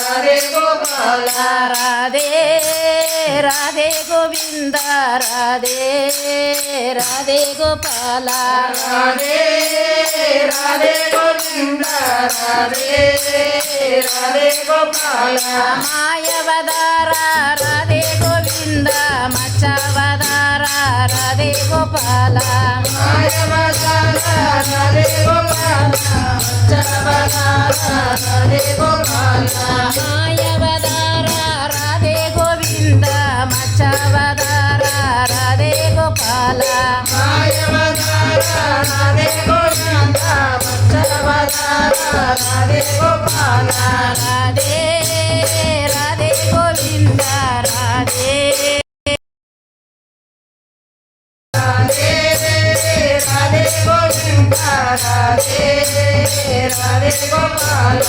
Radhe Gopala. Radhe Radhe Govinda Radhe Radhe Gopala. Radhe Radhe Govinda Radhe Radhe Gopala. మాయవదార Radhe Govinda మచ్చవదార sara de gopala mayava sara de gopala Radhe Gopala, Radhe Gopala, Radhe Radhe Radhe Gopala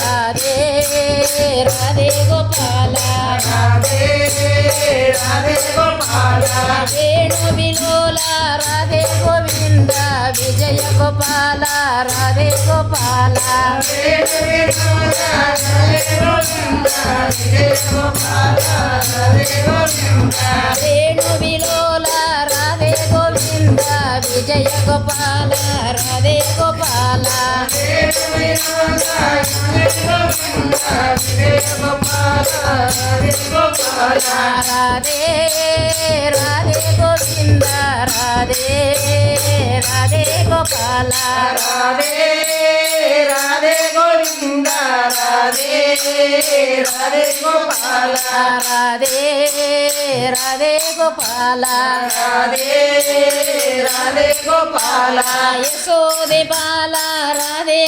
Radhe Radhe Gopala Radhe Radhe Gopala Venu విలోల Radhe Govinda Vijaya Gopala Radhe Gopala Venu విలోల Radhe Govinda Vijaya Gopala Radhe Radhe Govinda. Vijaya Gopala Radhe Gopala. Radhe Radhe Govinda Radhe Radhe Gopala. Radhe Radhe Govinda Radhe Radhe Radhe Gopala. Radhe Radhe Gopala. Radhe Gopala. Radhe Gopala Radhe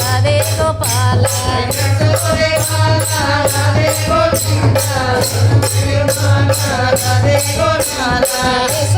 Radhe Gopala. Radhe Gopala Radhe Gopala Radhe Gopala.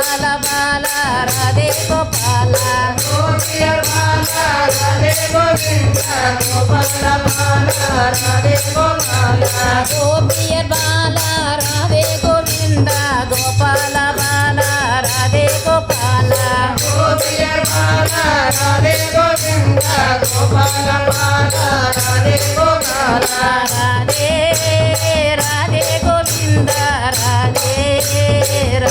Bala Gopala Bala Radhe Gopala. Gopala గోపియర్ Bala Radhe Govinda. Gopala Bala Radhe Gopala. గోపియర్ Bala Radhe Govinda Gopala Bala Radhe Gopala. Radhe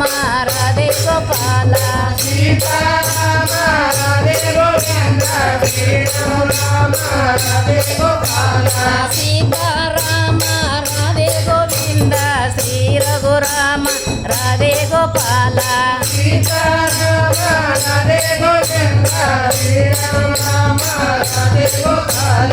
Raghurama Radhe Gopala Sitarama Radhe Govinda Srirama Radhe Gopala Sitarama Radhe Govinda Shri Raghurama Radhe Gopala Sitarama Radhe Govinda Srirama Radhe Gopala.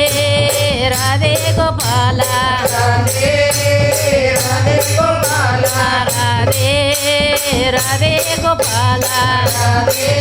Radhe Gopala Radhe Radhe Gopala Radhe Radhe Gopala Radhe